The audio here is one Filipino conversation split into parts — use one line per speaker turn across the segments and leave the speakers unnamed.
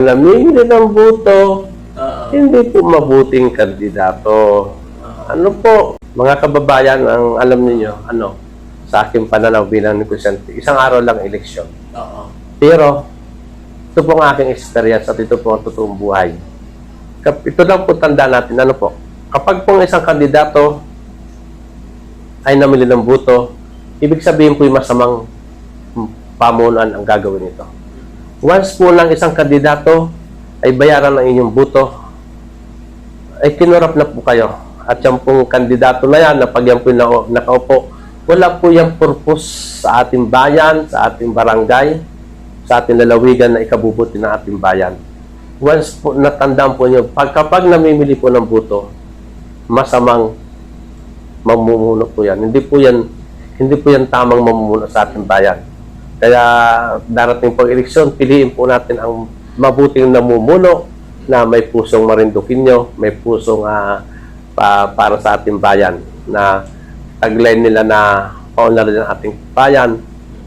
Namimili ng buto,
Oo.
hindi po mabuting kandidato. Ano po, mga kababayan, ang alam niyo ano, sa aking pananaw bilang negosyante, isang araw lang eleksyon.
Oo.
Pero, ito po ang aking experience at ito po ang totoong buhay. Ito lang po tanda natin, ano po, kapag pong isang kandidato ay namili ng buto, ibig sabihin po yung masamang pamunuan ang gagawin nito. Once po lang isang kandidato ay bayaran ng inyong buto, ay kinurap na po kayo. At yung pong kandidato na yan, na pag yan po na, nakaupo, wala po yung purpose sa ating bayan, sa ating barangay, sa ating lalawigan na ikabubuti ng ating bayan. Once po natandaan po nyo, pag, kapag namimili po ng buto, masamang mamumuno po yan. Hindi po yan, hindi po yan tamang mamumuno sa ating bayan. Kaya darating pag eleksyon, piliin po natin ang mabuting namumuno na may pusong marindukinyo, may pusong ah, pa, para sa ating bayan na tagline nila na paunlarin ng ating bayan,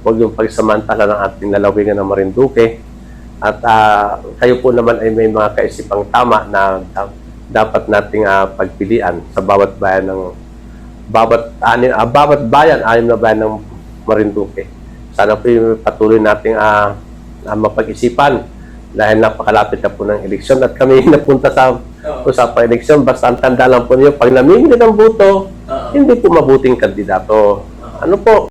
huwag yung pagsamantala ng ating lalawigan ng Marinduque. At ah, kayo po naman ay may mga kaisipang tama na da- dapat nating ah, pagpilian sa bawat bayan ng bawat anin, ah, bawat bayan anim na bayan ng Marinduque. Sana po yung patuloy nating ah, ah, mapag-isipan dahil napakalapit na po ng eleksyon at kami napunta sa
Oo.
usapang eleksyon. Basta ang tanda lang po niyo, pag namimili ng buto,
Oo.
hindi po mabuting kandidato. Ano po,